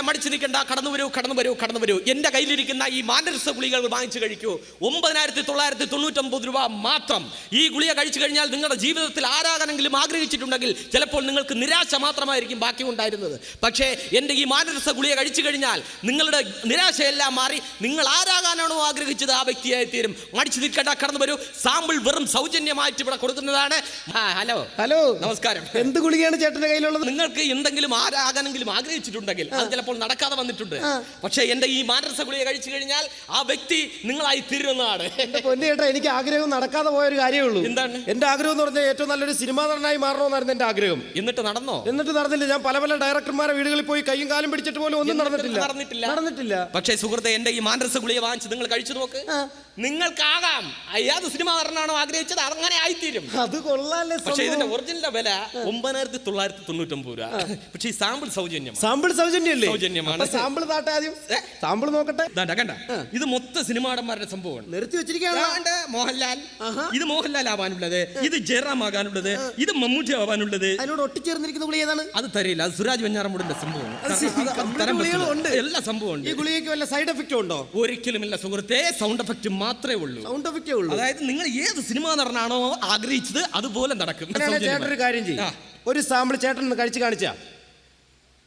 മടിച്ചു നിൽക്കണ്ട. കടന്നു വരൂ കടന്നു വരൂ കടന്നു വരൂ. എന്റെ കയ്യിലിരിക്കുന്ന ഈ മാനരസ ഗുളികൾ വാങ്ങിച്ചു കഴിക്കൂ. ഒമ്പതിനായിരത്തി തൊള്ളായിരത്തി തൊണ്ണൂറ്റൊമ്പത് രൂപ മാത്രം. ഈ ഗുളിക കഴിച്ചു കഴിഞ്ഞാൽ നിങ്ങളുടെ ജീവിതത്തിൽ ആരാകാനെങ്കിലും ആഗ്രഹിച്ചിട്ടുണ്ടെങ്കിൽ ചിലപ്പോൾ നിങ്ങൾക്ക് നിരാശ മാത്രമായിരിക്കും ബാക്കി ഉണ്ടായിരുന്നത്. പക്ഷേ എന്റെ ഈ മാനരസ ഗുളിക കഴിച്ചു കഴിഞ്ഞാൽ നിങ്ങളുടെ നിരാശയെല്ലാം മാറി നിങ്ങൾ ആരാകാനാണോ ആഗ്രഹിച്ചത് ആ വ്യക്തിയായി തീരും മടിച്ചു നിൽക്കണ്ട കടന്നു വരൂ. സാമ്പിൾ വെറും സൗജന്യമായിട്ട് ഇവിടെ കൊടുക്കുന്നതാണ്. ഹലോ. ഹലോ. നമസ്കാരം. എന്ത് ഗുളികയാണ് ചേട്ടന്റെ കയ്യിലുള്ളത്? നിങ്ങൾക്ക് എന്തെങ്കിലും ആരാകാനെങ്കിലും ആഗ്രഹിച്ചിട്ടുണ്ടെങ്കിൽ അത് ചിലപ്പോൾ നടക്കാതെ വന്നിട്ടുണ്ട്. പക്ഷേ എന്റെ ഈ മാനസ ഗുളിക കഴിച്ചു കഴിഞ്ഞാൽ ആ വ്യക്തി നിങ്ങളായി തീരുന്നതാണ് പൊന്നേട്ടാ പൊന്നു എനിക്ക് ആഗ്രഹം നടക്കാതെ പോയ ഒരു കാര്യമേ ഉള്ളൂ. എന്താണ്? എന്റെ ആഗ്രഹം എന്ന് പറഞ്ഞാൽ ഏറ്റവും നല്ലൊരു സിനിമാ നടനായി മാറണമെന്നായിരുന്നു എന്റെ ആഗ്രഹം. എന്നിട്ട് നടന്നോ? എന്നിട്ട് നടന്നില്ല. ഞാൻ പല പല ഡയറക്ടർമാരെ വീടുകളിൽ പോയി കൈയും കാലും പിടിച്ചിട്ട് പോലും ഒന്നും നടന്നിട്ടില്ല. നടന്നിട്ടില്ല. നടന്നിട്ടില്ല. പക്ഷേ സുഹൃത്തെ എന്റെ ഈ മാനസ ഗുളിക വാങ്ങിച്ച് നിങ്ങൾ കഴിച്ചു നോക്ക്. നിങ്ങൾക്കാകാം. ഏത് സിനിമ നടനാണോ ആഗ്രഹിച്ചത്? അങ്ങനെ ആയിത്തീരും. അത് കൊള്ളാല്ലേ പക്ഷേ ഇതിന്റെ സംഭവം. ഒറിജിനൽ വില ഒമ്പതിനായിരത്തി തൊള്ളായിരത്തി തൊണ്ണൂറ്റൊമ്പത് രൂപ പക്ഷേ ഈ സാമ്പിൾ സൗജന്യം സാമ്പിൾ സൗജന്യല്ലേ സൗജന്യമാണ്. സാമ്പിൾ താട്ടെ ആദ്യം. സാമ്പിൾ നോക്കട്ടെ. കണ്ട. ഇത് മൊത്ത സിനിമാടന്മാരുടെ സംഭവമാണ്. നിർത്തി വെച്ചിരിക്കുകയാണ്. മോഹൻലാൽ. ഇത് മോഹൻലാൽ ആവാനുള്ളത്. ഇത് ജയറാം ആകാനുള്ളത്. ഇത് മമ്മൂട്ടി ആവാനുള്ളത്. അതിനോട് ഒട്ടിച്ചേർന്നിരിക്കുന്ന ഗുളി ഏതാണ്? അത് തരില്ല അത് സുരാജ് വെഞ്ഞാറമൂടിന്റെ. ഉണ്ട്. എല്ലാ സംഭവം ഈ ഗുളികയ്ക്ക് വല്ല സൈഡ് എഫക്റ്റും ഉണ്ടോ? ഒരിക്കലും ഇല്ല. സുഹൃത്തെ സൗണ്ട് എഫക്റ്റ് മാത്രമേ ഉള്ളൂ. സൗണ്ട് എഫക്റ്റേ ഉള്ളൂ. അതായത് നിങ്ങൾ ഏത് സിനിമ നടനാണോ ആഗ്രഹിച്ചത് അതുപോലെ നടക്കും. ചേട്ടൻ ഒരു കാര്യം ചെയ്യും. ഒരു സാമ്പിൾ ചേട്ടൻ ഒന്ന് കഴിച്ച് കാണിച്ചാ.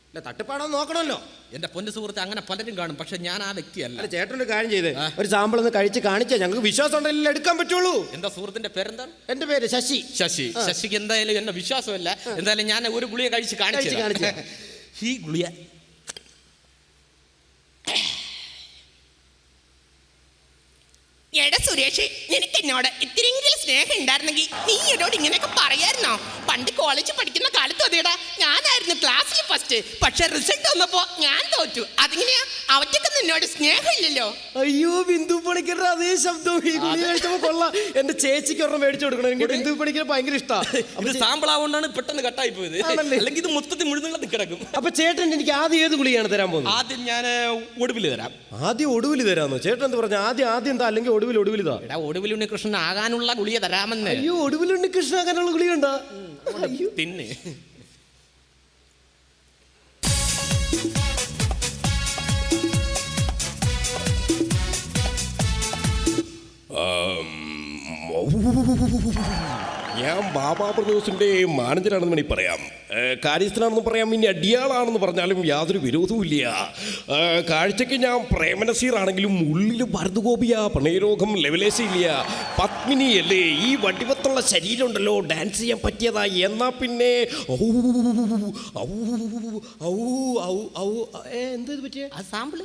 അല്ല തട്ടിപ്പാടോ നോക്കണമല്ലോ. എന്റെ പൊന്നു സുഹൃത്ത് അങ്ങനെ പലരും കാണും പക്ഷെ ഞാൻ ആ വ്യക്തിയല്ല. ഒരു കാര്യം ചെയ്ത് ഒരു സാമ്പിൾ ഒന്ന് കഴിച്ച് കാണിച്ചാ ഞങ്ങൾക്ക് വിശ്വാസം ഉണ്ടെങ്കിൽ എടുക്കാൻ പറ്റുള്ളൂ. എന്താ സുഹൃത്തിന്റെ പേരെന്താണ്? എന്റെ പേര് ശശി. ശശി. ശശിക്ക് എന്തായാലും എന്നെ വിശ്വാസമല്ല. എന്തായാലും ഞാൻ ഒരു ഗുളിയെ കഴിച്ച് കാണിച്ചു കാണിച്ചു ഈ ഗുളിക എടാ സുരേഷ് നിനക്ക് എന്നോട് ഇത്തിരിയെങ്കിലും സ്നേഹം ഉണ്ടായിരുന്നെങ്കിൽ നീ എന്നോട് ഇങ്ങനെയൊക്കെ പറയായിരുന്നോ? പണ്ട് കോളേജിൽ പഠിക്കുന്ന കാലത്ത് അതേടാ. ഞാനായിരുന്നു ക്ലാസ്സിൽ ഫസ്റ്റ് പക്ഷെ റിസൾട്ട് വന്നപ്പോ ഞാൻ തോറ്റു. അതിങ്ങനെയാ? അവറ്റൊക്കെ നിന്നോട് സ്നേഹമില്ലല്ലോ. അയ്യോ ബിന്ദു പണിക്കരുടെ അതേ ശബ്ദം. ഈ ഗുളിക കഴിച്ചപ്പോ കൊള്ളാം. എന്റെ ചേച്ചിക്ക് ഒരെണ്ണം മേടിച്ചു കൊടുക്കണം. എനിക്ക് ബിന്ദു പണിക്കർ ഭയങ്കര ഇഷ്ടമാണ് സാമ്പിളാവുകൊണ്ടാണ് സാമ്പിൾ ആവുകൊണ്ടാണ് പെട്ടെന്ന് കട്ടായി പോയത്. ആണല്ലേ? അല്ലെങ്കിൽ ഇത് മൊത്തത്തിൽ മുഴുവൻ കിടക്കും. അപ്പൊ ചേട്ടൻ എനിക്ക് ആദ്യം ഏത് ഗുളിയാണ് തരാൻ പോകുന്നത്? ആദ്യം ഞാൻ ഒടുവിൽ തരാം. ആദ്യം ഒടുവിൽ തരാന്നോ? ചേട്ടൻ എന്ത് പറഞ്ഞു? ആദ്യം ആദ്യം എന്താ? അല്ലെങ്കിൽ ഒടുവിൽ ഒടുവിൽ എടാ ഒടുവിൽ ഉണ്ണികൃഷ്ണൻ ആകാനുള്ള ഗുളിക തരാമെന്ന്. അയ്യോ ഒടുവിലുണ്ട് കൃഷ്ണാകാനുള്ള ഗുളിക ഉണ്ടോ. അയ്യോ. തിന്ന്. ഞാൻ ബാബാ പ്രദോസിന്റെ മാനേജറാണെന്ന് വേണമെങ്കിൽ പറയാം കാര്യസ്ഥനാണെന്ന് പറയാം ഇനി അടിയാളാണെന്ന് പറഞ്ഞാലും യാതൊരു വിരോധവുമില്ല കാഴ്ചയ്ക്ക് ഞാൻ പ്രേമനസീറാണെങ്കിലും ഉള്ളിൽ ഭരതഗോപിയ പ്രണയരോഗം ലെവലേശയില്ല പത്മിനി അല്ലേ ഈ വടിവത്തുള്ള ശരീരം ഉണ്ടല്ലോ ഡാൻസ് ചെയ്യാൻ പറ്റിയതാ എന്നാ പിന്നെ എന്താ പറ്റിയ സാമ്പിൾ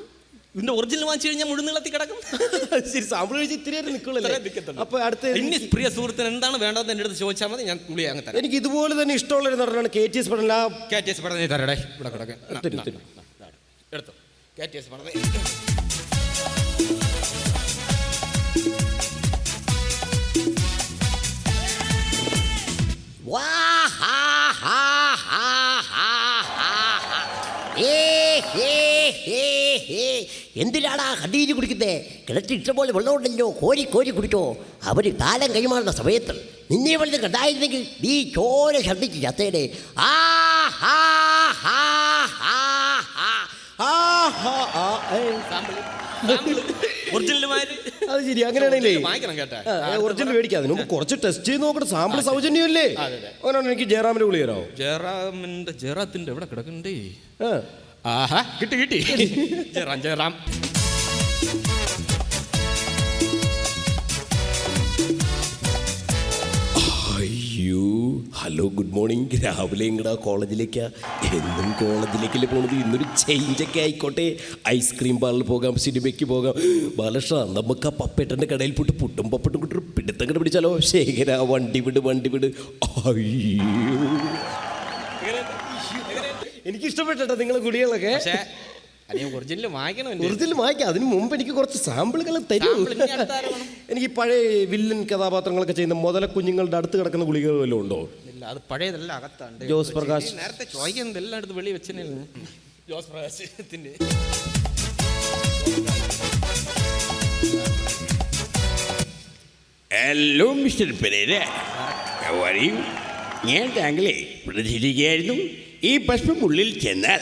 ഇതിന്റെ ഒറിജിനൽ വാങ്ങിച്ചു കഴിഞ്ഞാൽ മുഴുന്നുള്ളത്തിൽ കിടക്കും. ശരി സാമ്പിൾ കഴിച്ച് ഇത്തിരി നിൽക്കുള്ളൂ ഇത്രേ അപ്പൊ അടുത്ത ഇനി പ്രിയ സുഹൃത്തിന് എന്താണ് വേണ്ടതെന്ന് എന്റെ അടുത്ത് ചോദിച്ചാൽ മതി ഞാൻ പുള്ളി അങ്ങ് തരാം. എനിക്ക് ഇതുപോലെ തന്നെ ഇഷ്ടമുള്ള ഒരു നടനാണ് കെ ടി എസ് പഠന. കെ ടി എസ് പടം തരടെ. ഇവിടെ കിടക്കെ. എടുത്തു. കെ ടി എസ് പടം എന്തിനാടാ ഹദീജ് കുടിക്കുന്നേ? കിണറ്റിൽ ഇഷ്ടംപോലെ വെള്ളമുണ്ടല്ലോ കോരി കോരി കുടിച്ചോ. അവർ കാലം കൈമാറുന്ന സമയത്ത് നിന്നെ വലുത് കണ്ടായിരുന്നെങ്കിൽ നീ ചോര ഛർദ്ദിച്ച് ചത്തേടെ ആ ഹാ ഹാ ഹാ ഹാ ആ, ഹാ, ആ, ഏ. ഒറിജിനൽമാര് അത് ശരി കേട്ടാ. ഒറിജിനൽ മേടിക്കാം അതിന് മുമ്പ് കുറച്ച് ടെസ്റ്റ് ചെയ്ത് നോക്കട്ടെ. സാമ്പിൾ സൗജന്യമല്ലേ? അങ്ങനെയാണെങ്കിൽ എനിക്ക് ജയറാമിന്റെ വിളി തരാമോ ജയറാമിന്റെ ജയറാത്തിന്റെ എവിടെ കിടക്കണ്ടേ. ആഹാ കിട്ടി കിട്ടി. ജയറാം ജയറാം അയ്യോ ഹലോ ഗുഡ് മോർണിംഗ്. രാവിലെ ഇങ്ങടാ കോളേജിലേക്കാ. എന്നും കോളേജിലേക്കല്ലേ പോണത്? ഇന്നൊരു ചേഞ്ചൊക്കെ ആയിക്കോട്ടെ. ഐസ്ക്രീം പാർലർ പോകാം സിനിമയ്ക്ക് പോകാം. ബാലകൃഷ്ണ നമുക്ക് ആ പപ്പേട്ടന്റെ കടയിൽ പോയിട്ട് പുട്ടും പപ്പട്ടും കിട്ടും പിടുത്തം പിടിച്ചാലോ ശേഖര വണ്ടി വിട് വണ്ടി വിട്. അയ്യോ. എനിക്ക് ഇഷ്ടപ്പെട്ടോ നിങ്ങളെ കുടികളൊക്കെ. ഒറിജിനൽ വാങ്ങിക്കണം എന്റെ. ഒറിജിനൽ വായിക്കാം അതിന് മുമ്പ് എനിക്ക് കുറച്ച് സാമ്പിളുകൾ തരൂ. അടുത്ത എനിക്ക് പഴയ വില്ലൻ കഥാപാത്രങ്ങളൊക്കെ ചെയ്യുന്ന മുതല കുഞ്ഞുങ്ങളുടെ അടുത്ത് കിടക്കുന്ന ഗുളികൾ വല്ലതും ഉണ്ടോ? ഇല്ല അത് പഴയതല്ല അകത്താണ്ട്. ജോസ് പ്രകാശ്. നേരത്തെ ചോദിക്കുന്നത് എല്ലാം എടുത്ത് വെളി വെച്ചേ ജോസ് പ്രകാശത്തിന്റെ ഹലോ മിസ്റ്റർ പെരേര വരൂ ഞാൻ താങ്കളെ പ്രതികരിക്കുകയായിരുന്നു ഈ ഭസ്മം ഉള്ളിൽ ചെന്നാൽ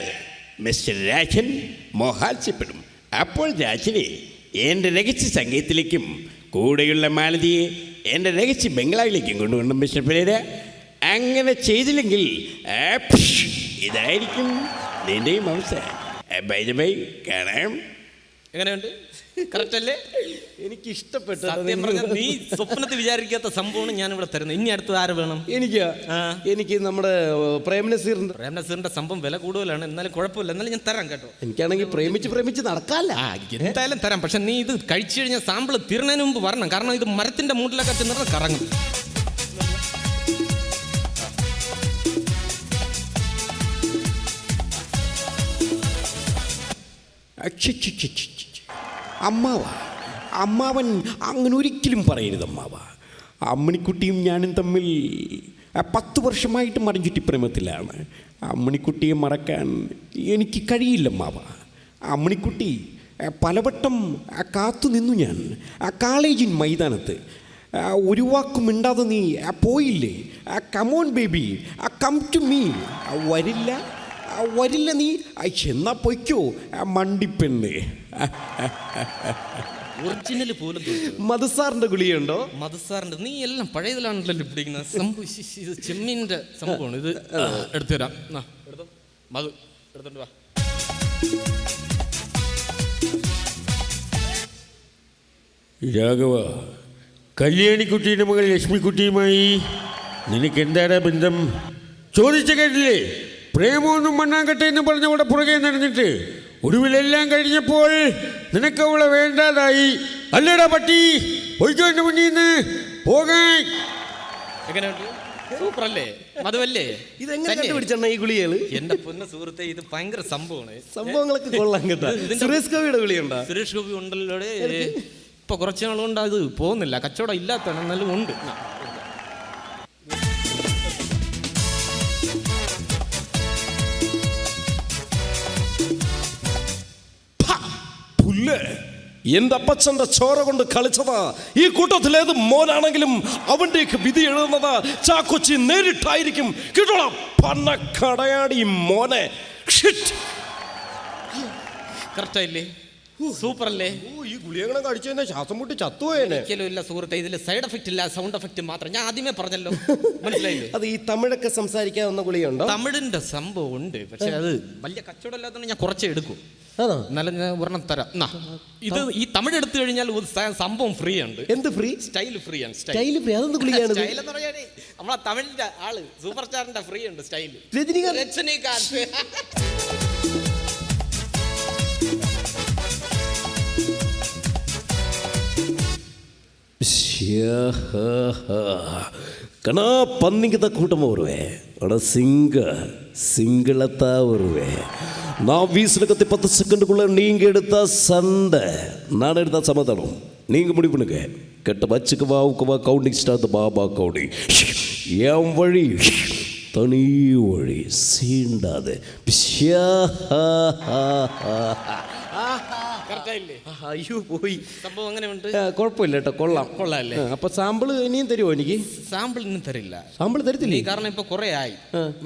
മിസ്റ്റർ രാജൻ മോഹാത്സ്യപ്പെടും. അപ്പോൾ രാജനെ എന്റെ രഹസ്യ സംഗീതത്തിലേക്കും കൂടെയുള്ള മാലതിയെ എന്റെ രഹസ്യ ബംഗ്ലാവിലേക്കും കൊണ്ടുവരണം മിസ്റ്റർ പെരേര. അങ്ങനെ ചെയ്തില്ലെങ്കിൽ ഇതായിരിക്കും നിന്റെയും അവസ്ഥ. ബൈ ബൈ കാണാം. എങ്ങനെയുണ്ട്? കറക്റ്റ് അല്ലേ? എനിക്ക് ഇഷ്ടപ്പെട്ടു സത്യം പറഞ്ഞാൽ നീ സ്വപ്നത്തിൽ വിചാരിക്കാത്ത സംഭവമാണ് ഞാൻ ഇവിടെ തരുന്നത്. ഇനി അടുത്ത് ആര് വേണം? എനിക്ക് എനിക്ക് നമ്മുടെ പ്രേമനസീറിന്റെ പ്രേമനസീറിന്റെ സംഭവം വില കൂടുതലാണ്. എന്നാലും കുഴപ്പമില്ല. എന്നാലും ഞാൻ തരാം കേട്ടോ. എനിക്കാണെങ്കിൽ പ്രേമിച്ച് പ്രേമിച്ച് നടക്കാല്ല. എന്തായാലും തരാം. പക്ഷെ നീ ഇത് കഴിച്ചു കഴിഞ്ഞാൽ സാമ്പിൾ തീർന്നതിന് മുമ്പ് വരണം. കാരണം ഇത് മരത്തിന്റെ മൂട്ടിലൊക്കെ ചെന്നിട്ട് കറങ്ങും. അച്ഛച്ഛച്ഛച്ഛ. അമ്മാവ. അമ്മാവൻ അങ്ങനെ ഒരിക്കലും പറയരുത് അമ്മാവ. അമ്മണിക്കുട്ടിയും ഞാനും തമ്മിൽ പത്ത് വർഷമായിട്ട് മറിഞ്ചുറ്റി പ്രേമത്തിലാണ്. അമ്മണിക്കുട്ടിയെ മറക്കാൻ എനിക്ക് കഴിയില്ല അമ്മാവ. അമ്മണിക്കുട്ടി പലവട്ടം കാത്തു നിന്നു ഞാൻ. കാളേജിൻ മൈതാനത്ത്. ഒരു വാക്കും മിണ്ടാതെ നീ പോയില്ലേ? Come on baby come to me വരില്ല. വരില്ല നീ. എന്നാ ചെന്നാ പൊയ്ക്കോ. ആ, മണ്ടിപ്പെണ്ണ്. ഒറിജിനൽ പോലും മധുസാറിന്റെ ഗുളിയുണ്ടോ മധുസാറിന്റെ നീ എല്ലാം പഴയതിലാണല്ലോ പിടിക്കുന്നത്. സംഭവം ഇത് ചെമ്മീന്റെ സംഭവമാണ്. ഇത് എടുത്തു തരാം. നാ, എടുത്തോ? മധു എടുത്തോണ്ട് വാ. രാഘവ കല്യാണിക്കുട്ടിയുടെ മകൾ ലക്ഷ്മിക്കുട്ടിയുമായി നിനക്ക് എന്താണ് ബന്ധം? ചോദിച്ച കേട്ടില്ലേ? പ്രേമമൊന്നും മണ്ണാങ്കട്ടെ എന്ന് പറഞ്ഞവളുടെ പുറകെ നടന്നിട്ട് ഒടുവിലെല്ലാം കഴിഞ്ഞപ്പോൾ നിനക്ക് അവളെ വേണ്ടാതായി. അല്ലടാ പട്ടി പൊയ്ക്കോ എന്റെ മുന്നിൽ നിന്ന്. പോകാൻ എങ്ങനെയുണ്ട്? സൂപ്പർ അല്ലേ മധുവല്ലേ? ഇതെങ്ങനെ തന്നെ? കണ്ടുപിടിച്ചെണ്ണ ഈ ഗുളികൾ എന്റെ പൊന്ന സുഹൃത്തെ ഇത് ഭയങ്കര സംഭവമാണ്. സംഭവങ്ങളൊക്കെ കൊള്ളാം കേട്ടോ. സുരേഷ് കവിയുടെ ഗുളിയുണ്ടോ സുരേഷ് ഗോപി ഉണ്ടല്ലോ ഇപ്പൊ കുറച്ച് നാളുകൊണ്ട് അത് പോകുന്നില്ല. കച്ചവടം ഇല്ലാത്തതാണ് എന്നാലും ഉണ്ട്. എന്റെ അപ്പച്ചന്റെ ചോര കൊണ്ട് കളിച്ചതാ? ഈ കൂട്ടത്തിൽ ഏത് മോനാണെങ്കിലും അവന്റെയൊക്കെ വിധി എഴുതുന്നത് ചാക്കൊച്ചി നേരിട്ടായിരിക്കും. കിട്ടണം കടയാടി മോനെ. ഷിറ്റ്. കറക്റ്റ് ആയില്ലേ സൂപ്പർ അല്ലേ ഓ ഈ ഗുളികകളെ കടിച്ചു ശ്വാസം മുട്ടി ചത്തുപോയേനെ. ഒരിക്കലും ഇല്ല സുഹൃത്തെ ഇതിൽ സൈഡ് എഫക്റ്റ് ഇല്ല സൗണ്ട് എഫക്റ്റ് മാത്രം. ഞാൻ ആദ്യമേ പറഞ്ഞല്ലോ. മനസ്സിലായില്ലേ? അത് ഈ തമിഴൊക്കെ സംസാരിക്കാവുന്ന ഗുളിയുണ്ടോ തമിഴിന്റെ സംഭവം ഉണ്ട് പക്ഷെ അത് വലിയ കച്ചവടം ഇല്ലാത്തതുകൊണ്ട് ഞാൻ കുറച്ചേ എടുക്കും. എന്നാലും ഞാൻ ഒരെണ്ണം തരാം. എന്നാ, ഇത് ഈ തമിഴ് എടുത്തു കഴിഞ്ഞാൽ സംഭവം ഫ്രീ ഉണ്ട്. എന്ത് ഫ്രീ സ്റ്റൈൽ ഫ്രീ ആണ് സ്റ്റൈൽ ഫ്രീ അതൊന്ന് ഗുളിയാണ് സ്റ്റൈൽ എന്ന് പറയാനേ നമ്മളെ തമിഴിന്റെ ആൾ സൂപ്പർ സ്റ്റാറിന്റെ ഫ്രീ ഉണ്ട് സ്റ്റൈൽ രജനികാന്ത്. രജനീകാന്ത്. கணா தான் கூட்டம் வருவேன் ஆனால் சிங்க சிங்களத்தா வருவேன் நான் வீசின கத்தி பத்து செகண்டுக்குள்ள நீங்க எடுத்தால் சண்டை நான் எடுத்தால் சமாதானம் நீங்க முடிவு பண்ணுங்க கெட்ட வச்சுக்கு வாவுக்கு வா கவுண்டிங் ஸ்டார்ட் பாபா கவுண்டிங் என் வழி தனி வழி சீண்டாது பிஷ்யா അയ്യോ പോയി. സംഭവം അങ്ങനെ ഉണ്ട് കുഴപ്പമില്ല കേട്ടോ കൊള്ളാം. കൊള്ളാല്ലേ? അപ്പൊ സാമ്പിൾ ഇനിയും തരുമോ എനിക്ക്? സാമ്പിൾ ഇന്നും തരില്ല. സാമ്പിൾ തരത്തില്ലേ? കാരണം ഇപ്പൊ കുറെ ആയി.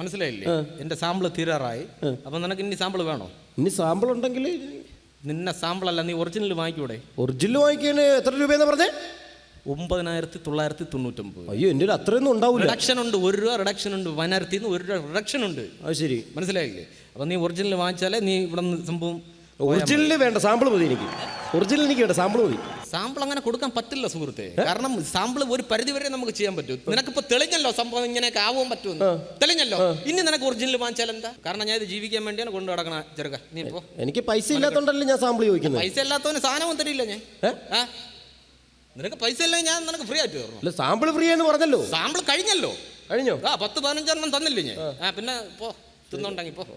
മനസ്സിലായില്ലേ? എന്റെ സാമ്പിൾ തീരാറായി. അപ്പൊ നിനക്ക് ഇനി സാമ്പിൾ വേണോ? ഇനി സാമ്പിൾ ഉണ്ടെങ്കിൽ നിന്നെ സാമ്പിൾ അല്ല നീ ഒറിജിനൽ വാങ്ങിക്കൂടെ? ഒറിജിനൽ വാങ്ങിക്കാൻ എത്ര രൂപയെന്ന് പറഞ്ഞേ? ഒമ്പതിനായിരത്തി തൊള്ളായിരത്തി തൊണ്ണൂറ്റൊമ്പത്. അയ്യോ എന്റെ അത്രയൊന്നും ഉണ്ടാവില്ല റിഡക്ഷൻ ഉണ്ട് ഒരു രൂപ റിഡക്ഷൻ ഉണ്ട് വനായിരത്തി നിന്ന് ഒരു രൂപ റിഡക്ഷൻ ഉണ്ട്. അത് ശരി. മനസ്സിലായില്ലേ? അപ്പൊ നീ ഒറിജിനൽ വാങ്ങിച്ചാലേ നീ ഇവിടെ നിന്ന് സംഭവം ഒറിജിനൽ വേണ്ട സാമ്പിൾ മതി എനിക്ക്. ഒറിജിനൽ എനിക്ക് വേണ്ട സാമ്പിൾ മതി. സാമ്പിൾ അങ്ങനെ കൊടുക്കാൻ പറ്റില്ല സുഹൃത്തെ. കാരണം സാമ്പിൾ ഒരു പരിധി വരെ നമുക്ക് ചെയ്യാൻ പറ്റും. നിനക്കിപ്പോ തെളിഞ്ഞല്ലോ സംഭവം ഇങ്ങനെയൊക്കെ ആവാൻ പറ്റുമെന്ന്. തെളിഞ്ഞല്ലോ? ഇനി നിനക്ക് ഒറിജിനൽ വാങ്ങിച്ചാൽ എന്താ? കാരണം ഞാൻ ഇത് ജീവിക്കാൻ വേണ്ടിയാണ് കൊണ്ടു നടക്കണ ചെറുക്ക. നീ ഇപ്പോ എനിക്ക് പൈസ ഇല്ലാത്തോണ്ടല്ലേ ഞാൻ സാമ്പിൾ ചോദിക്കുന്നത്. പൈസ ഇല്ലാത്തവന് സാധനവും തരില്ല ഞാൻ. നിനക്ക് പൈസ ഇല്ലെങ്കിൽ ഞാൻ നിനക്ക് ഫ്രീ ആയിട്ട് തരണം? അല്ല സാമ്പിൾ ഫ്രീ എന്ന് പറഞ്ഞല്ലോ. സാമ്പിൾ കഴിഞ്ഞല്ലോ. കഴിഞ്ഞോ? ആ പത്ത് പതിനഞ്ചെണ്ണം തന്നില്ലേ ഞാൻ? ആ പിന്നെ പോ. തിന്നുണ്ടെങ്കിൽ ഇപ്പോൾ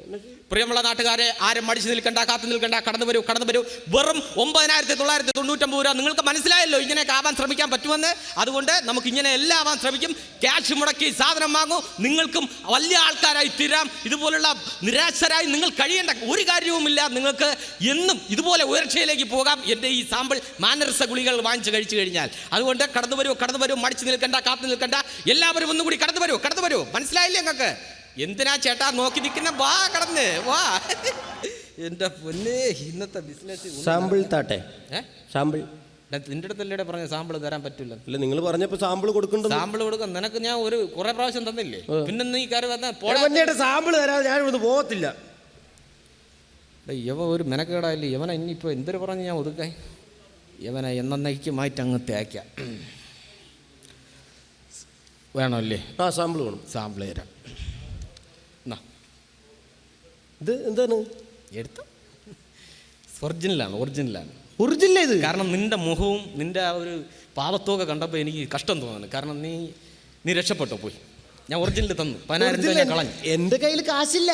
പ്രിയമുള്ള നാട്ടുകാരെ ആരും മടിച്ചു നിൽക്കണ്ട കാത്തു നിൽക്കണ്ട കടന്നു വരൂ കടന്നു വരൂ. വെറും ഒമ്പതിനായിരത്തി തൊള്ളായിരത്തി തൊണ്ണൂറ്റമ്പത് രൂപ. നിങ്ങൾക്ക് മനസ്സിലായല്ലോ ഇങ്ങനെയൊക്കെ ആവാൻ ശ്രമിക്കാൻ പറ്റുമെന്ന്. അതുകൊണ്ട് നമുക്ക് ഇങ്ങനെ എല്ലാം ആവാൻ ശ്രമിക്കും. ക്യാഷ് മുടക്കി സാധനം വാങ്ങൂ. നിങ്ങൾക്കും വലിയ ആൾക്കാരായി തീരാം. ഇതുപോലുള്ള നിരാശരായി നിങ്ങൾ കഴിയേണ്ട ഒരു കാര്യവുമില്ല. നിങ്ങൾക്ക് എന്നും ഇതുപോലെ ഉയർച്ചയിലേക്ക് പോകാം. എന്റെ ഈ സാമ്പിൾ മാനരസ ഗുളികൾ വാങ്ങിച്ച് കഴിച്ചു കഴിഞ്ഞാൽ. അതുകൊണ്ട് കടന്നു വരൂ കടന്നു വരൂ. മടിച്ചു നിൽക്കണ്ട കാത്തു നിൽക്കണ്ട. എല്ലാവരും ഒന്നുകൂടി കടന്നു വരൂ കടന്നു വരൂ. മനസ്സിലായില്ലേ നിങ്ങൾക്ക് എന്തിനാ ചേട്ടാ നോക്കി നിൽക്കുന്ന? വാ കടന്ന് വാ. എന്റെ പൊന്നേ ഇന്നത്തെ ബിസിനസ് സാമ്പിൾ താട്ടെ. സാമ്പിൾ. നിന്റെ അടുത്തല്ലേ പറഞ്ഞ സാമ്പിൾ തരാൻ പറ്റില്ല. അല്ല നിങ്ങൾ പറഞ്ഞപ്പോ സാമ്പിൾ കൊടുക്കണ്ട സാമ്പിൾ കൊടുക്കാം നിനക്ക് ഞാൻ ഒരു കുറെ പ്രാവശ്യം തന്നില്ലേ? പിന്നെ ഈ കാര്യം വന്ന സാമ്പിൾ തരാതെ ഞാൻ ഇവിടുന്ന് പോകത്തില്ല. യവ ഒരു മെനക്കേടായില്ലേ? യവന ഇനിയിപ്പോൾ എന്തൊരു പറഞ്ഞ് ഞാൻ ഒതുക്കാൻ? യവന എന്നേക്കുമായിട്ട് അങ്ങ് തേക്കാം. വേണമല്ലേ ആ സാമ്പിൾ വേണം. സാമ്പിൾ തരാം എന്നാ ഇത് എന്താണ്? എടുത്ത. ഒറിജിനലാണ് ഒറിജിനലാണ്. ഒറിജിനൽ ഇത് കാരണം നിന്റെ മുഖവും നിന്റെ ആ ഒരു പാവത്തൊക്കെ കണ്ടപ്പോൾ എനിക്ക് കഷ്ടം തോന്നുന്നു. കാരണം നീ നീ രക്ഷപ്പെട്ടോ പോയി. ഞാൻ ഒറിജിനൽ തന്നു. പതിനായിരം രൂപ ഞാൻ കളഞ്ഞു. എന്റെ കയ്യിൽ കാശില്ല.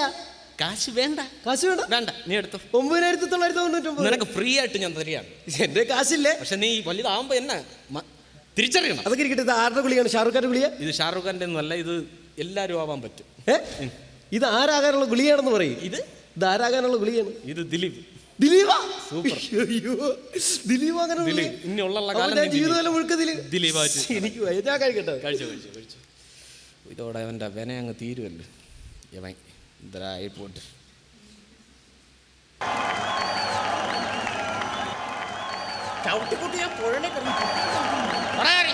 കാശ് വേണ്ട. കാശ് വേണ്ട. വേണ്ട നീ എടുത്തു. ഒമ്പതിനായിരത്തി തൊള്ളായിരത്തി തൊണ്ണൂറ്റൊമ്പത്. നിനക്ക് ഫ്രീ ആയിട്ട് ഞാൻ തരികയാണ്. എന്റെ കാശില്ലേ. പക്ഷെ നീ വലുതാവുമ്പോ എന്നെ തിരിച്ചറിയണം. അതൊക്കെ ഇരിക്കട്ടെ ഇത് ആരുടെ ഗുളിയാണ്? ഷാറുഖ് ഖാന്റെ ഗുളിയ? ഇത് ഷാറുഖ് ഒന്നല്ല ഇത് എല്ലാവരും ആവാൻ പറ്റും. ഏ? ഇത് ആരാകാനുള്ള ഗുളിയാണെന്ന് പറയും. ഇത്? ഇത് ആരാകാനുള്ള ഗുളിയാണ് ഇത് ദിലീപ്. ദിലീപ? സൂപ്പർ. അയ്യോ. ദിലീപ് അങ്ങനെ ദിലീപ്. കാലം ഞാൻ നീ ജീവിതകാലം മുഴുക്ക ദിലീപ്. ദിലീപായിട്ട്. എനിക്ക് വയ്യ. ഞാൻ കഴിക്കട്ടെ. കഴിച്ചു കഴിച്ചു കഴിച്ചു. ഇതോടെ അവന്റെ വിന അങ്ങ് തീരുമല്ലോ ഇവൻ ഇതായി പോട്ട് ചവിട്ടിക്കുട്ടി ഞാൻ പുഴനെ പറയാറി